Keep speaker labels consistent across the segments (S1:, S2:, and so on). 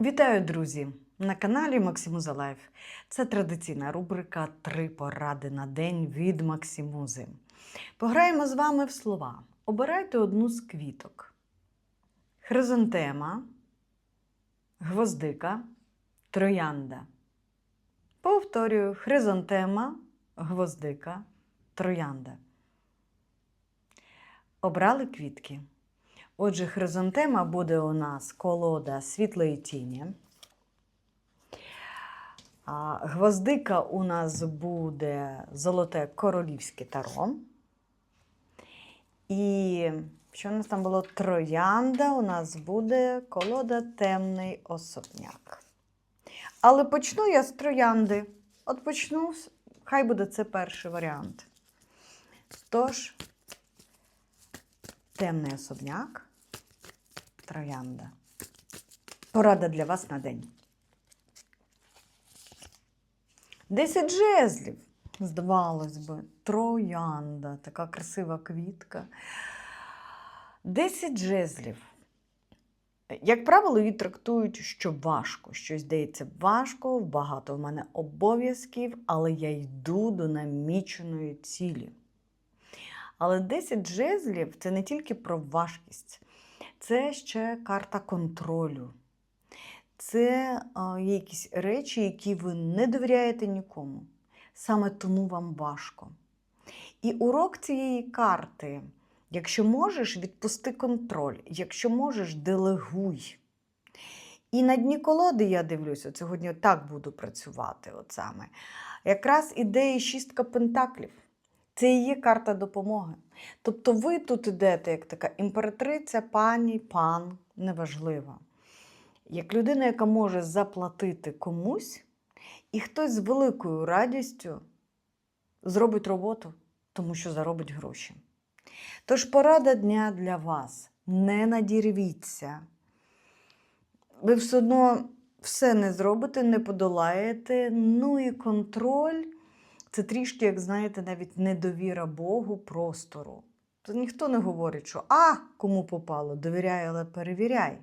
S1: Вітаю, друзі! На каналі Максимуза Лайф. Це традиційна рубрика Три поради на день від Максимузи. Пограємо з вами в слова. Обирайте одну з квіток: хризантема, гвоздика, троянда. Повторюю: хризантема, гвоздика, троянда. Обрали квітки. Отже, хризантема буде у нас колода світлої тіні. Гвоздика у нас буде золоте королівське таро. І що у нас там було? Троянда у нас буде колода темний особняк. Але почну я з троянди. От почну, хай буде це перший варіант. Тож, темний особняк, троянда. Порада для вас на день. Десять жезлів. Здавалось би, троянда, така красива квітка. Десять жезлів. Як правило, її трактують, що важко. Щось здається важко, багато в мене обов'язків, але я йду до наміченої цілі. Але 10 жезлів це не тільки про важкість, це ще карта контролю. Це є якісь речі, які ви не довіряєте нікому. Саме тому вам важко. І урок цієї карти, якщо можеш, відпусти контроль, якщо можеш, делегуй. І на дні колоди я дивлюся, сьогодні так буду працювати. От саме. Якраз ідея шістка пентаклів. Це і є карта допомоги. Тобто ви тут ідете як така імператриця, пані, пан, неважливо. Як людина, яка може заплатити комусь, і хтось з великою радістю зробить роботу, тому що заробить гроші. Тож порада дня для вас: не надірвіться. Ви все одно все не зробите, не подолаєте. Ну і контроль це трішки, як знаєте, навіть недовіра Богу простору. То ніхто не говорить, що а, кому попало, довіряй, але перевіряй.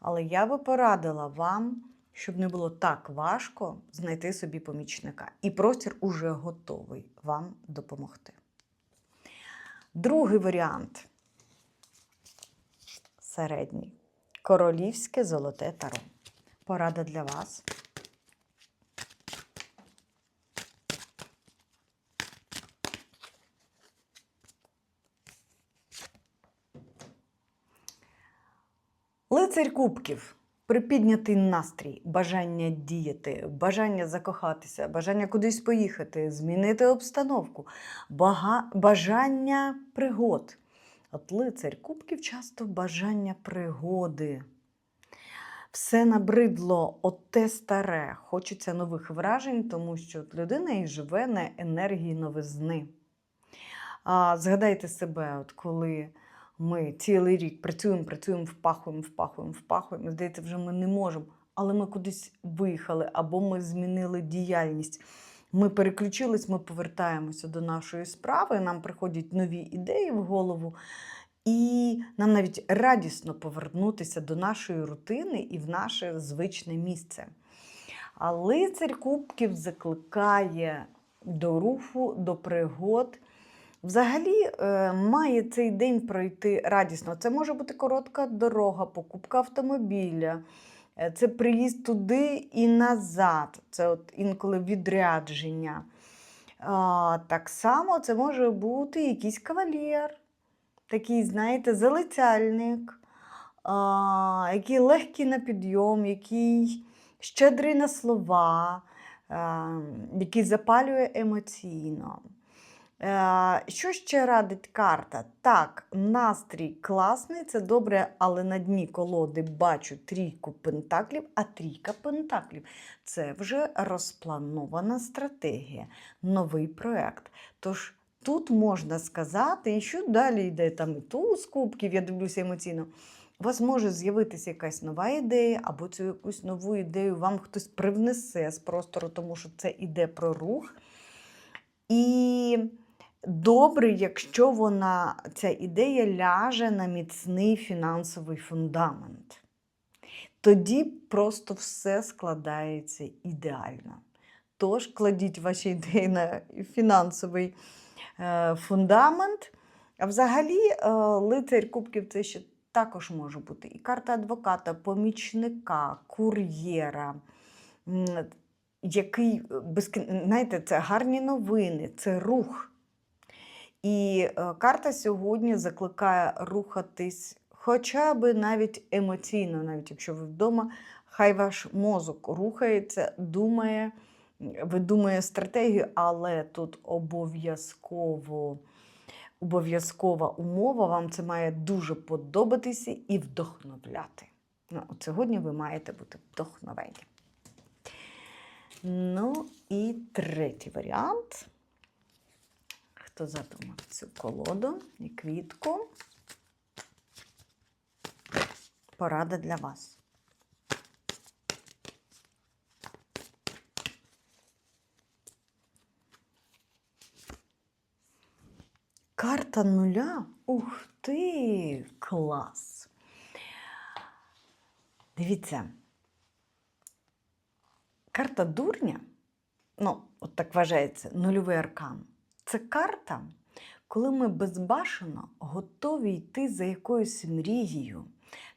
S1: Але я би порадила вам, щоб не було так важко знайти собі помічника. І простір уже готовий вам допомогти. Другий варіант середній. Королівське золоте таро. Порада для вас. Лицарь кубків. Припіднятий настрій, бажання діяти, бажання закохатися, бажання кудись поїхати, змінити обстановку, бага... бажання пригод. От лицарь кубків часто бажання пригоди. Все набридло от те старе, хочеться нових вражень, тому що людина і живе на енергії новизни. А, згадайте себе, от коли ми цілий рік працюємо, працюємо, впахуємо, впахуємо, впахуємо. Здається, вже ми не можемо, але ми кудись виїхали або ми змінили діяльність. Ми переключились, ми повертаємося до нашої справи, нам приходять нові ідеї в голову, і нам навіть радісно повернутися до нашої рутини і в наше звичне місце. А лицар Кубків закликає до руху, до пригод. Взагалі е, має цей день пройти радісно. Це може бути коротка дорога, покупка автомобіля, е, це приїзд туди і назад. Це от інколи відрядження. Так само це може бути якийсь кавалер, такий, знаєте, залицяльник, який легкий на підйом, який щедрий на слова, який запалює емоційно. Е, Що ще радить карта? Так, настрій класний, це добре, але на дні колоди бачу трійку пентаклів, а трійка пентаклів це вже розпланована стратегія, новий проект. Тож тут можна сказати, що далі йде там і туз кубків, я дивлюся емоційно. У вас може з'явитися якась нова ідея, або цю якусь нову ідею вам хтось привнесе з простору, тому що це іде про рух. І добре, якщо вона, ця ідея ляже на міцний фінансовий фундамент. Тоді просто все складається ідеально. Тож кладіть ваші ідеї на фінансовий е, фундамент. А взагалі, е, лицар Кубків це ще також може бути і карта адвоката, помічника, кур'єра, який знаєте, це гарні новини, це рух. І е, карта сьогодні закликає рухатись хоча б навіть емоційно, навіть якщо ви вдома, хай ваш мозок рухається, думає, видумує стратегію, але тут обов'язково. Обов'язкова умова, вам це має дуже подобатися і вдохновляти. Ну, от сьогодні ви маєте бути вдохновені. Ну і третій варіант. Хто задумав цю колоду і квітку? Порада для вас. Карта нуля. Ух ти! Клас! Дивіться. Карта дурня, ну, от так вважається, нульовий аркан. Це карта, коли ми безбашено готові йти за якоюсь мрією.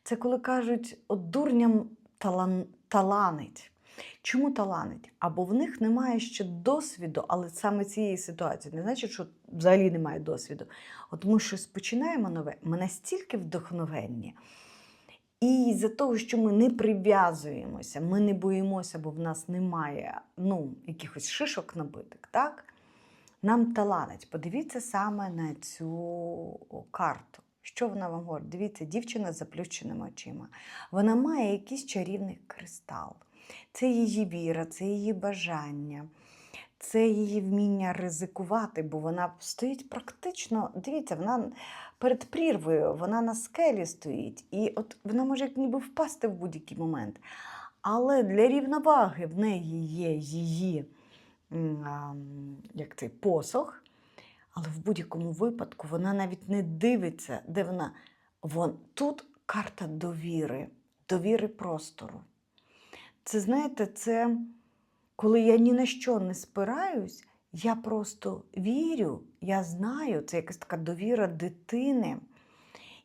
S1: Це коли кажуть, от дурням талан... таланить. Чому таланить? Або в них немає ще досвіду, але саме цієї ситуації. Не значить, що взагалі немає досвіду. От ми щось починаємо нове, ми настільки вдохновенні. І за того, що ми не прив'язуємося, ми не боїмося, бо в нас немає ну, якихось шишок набитих, так? Нам таланить. Подивіться саме на цю карту. Що вона вам говорить? Дивіться, дівчина з заплющеними очима. Вона має якийсь чарівний кристал. Це її віра, це її бажання, це її вміння ризикувати, бо вона стоїть практично, дивіться, вона перед прірвою, вона на скелі стоїть, і от вона може як ніби впасти в будь-який момент. Але для рівноваги в неї є її як цей посох, але в будь-якому випадку вона навіть не дивиться, де вона. Вон, тут карта довіри, довіри простору. Це, знаєте, це коли я ні на що не спираюсь, я просто вірю, я знаю, це якась така довіра дитини.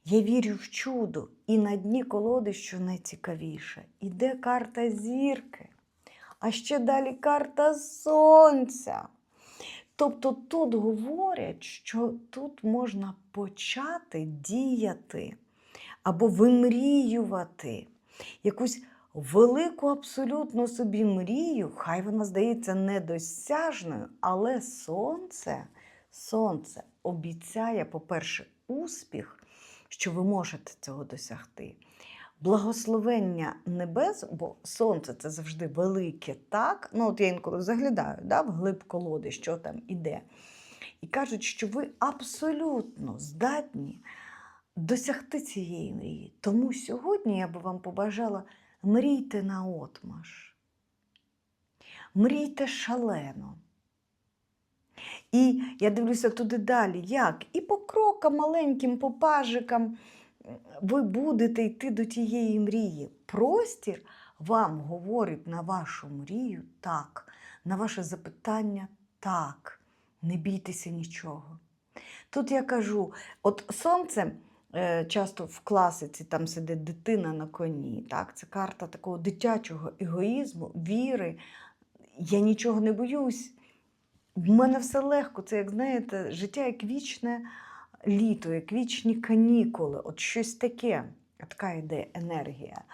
S1: Я вірю в чудо. І на дні колоди, що найцікавіше, іде карта зірки, а ще далі карта сонця. Тобто тут говорять, що тут можна почати діяти або вимріювати якусь велику абсолютно собі мрію, хай вона здається недосяжною, але сонце, сонце обіцяє, по-перше, успіх, що ви можете цього досягти. Благословення небес, бо сонце це завжди велике, так? Ну, от я інколи заглядаю да, в глиб колоди, що там іде. І кажуть, що ви абсолютно здатні досягти цієї мрії. Тому сьогодні я би вам побажала мрійте наотмаш. Мрійте шалено. І я дивлюся туди далі, як? І по крокам маленьким, по пажикам ви будете йти до тієї мрії. Простір вам говорить на вашу мрію так, на ваше запитання так. Не бійтеся нічого. Тут я кажу: от сонце е, часто в класиці там сидить дитина на коні. Так? Це карта такого дитячого егоїзму, віри. Я нічого не боюсь. В мене все легко. Це, як знаєте, життя як вічне літо, як вічні канікули, от щось таке. Така йде енергія.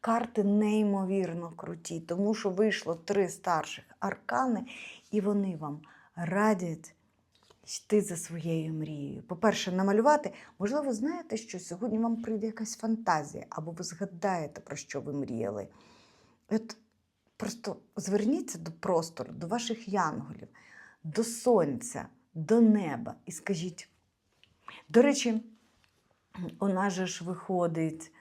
S1: Карти неймовірно круті, тому що вийшло три старших аркани, і вони вам радять йти за своєю мрією. По-перше, намалювати. Можливо, знаєте, що сьогодні вам прийде якась фантазія, або ви згадаєте, про що ви мріяли. От Просто зверніться до простору, до ваших янголів, до сонця, до неба і скажіть. До речі, у нас же ж виходить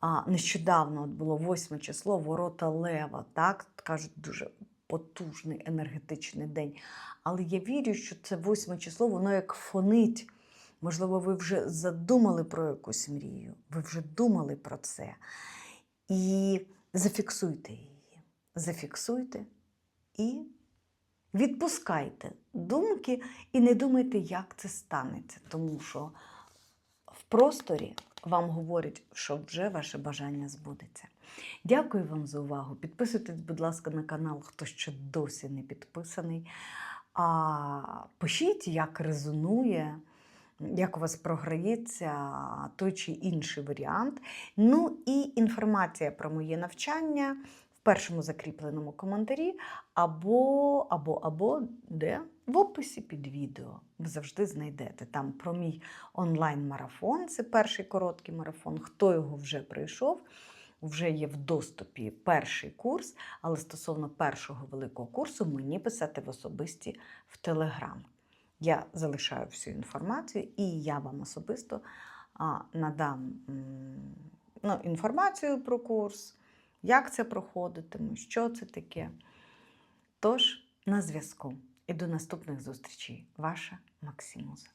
S1: а, нещодавно от було 8 число ворота Лева, так? Кажуть, дуже потужний енергетичний день. Але я вірю, що це 8 число, воно як фонить. Можливо, ви вже задумали про якусь мрію, ви вже думали про це. і зафіксуйте її. Зафіксуйте і відпускайте думки і не думайте, як це станеться, тому що в просторі вам говорять, що вже ваше бажання збудеться. Дякую вам за увагу. Підписуйтесь, будь ласка, на канал, хто ще досі не підписаний. А пишіть, як резонує, як у вас програється той чи інший варіант. Ну і інформація про моє навчання першому закріпленому коментарі або, або, або де? В описі під відео. Ви завжди знайдете там про мій онлайн-марафон. Це перший короткий марафон. Хто його вже пройшов? Вже є в доступі перший курс, але стосовно першого великого курсу мені писати в особисті в Телеграм. Я залишаю всю інформацію, і я вам особисто надам ну, інформацію про курс, як це проходитиме, що це таке. Тож, на зв'язку. І до наступних зустрічей. Ваша Максимуза.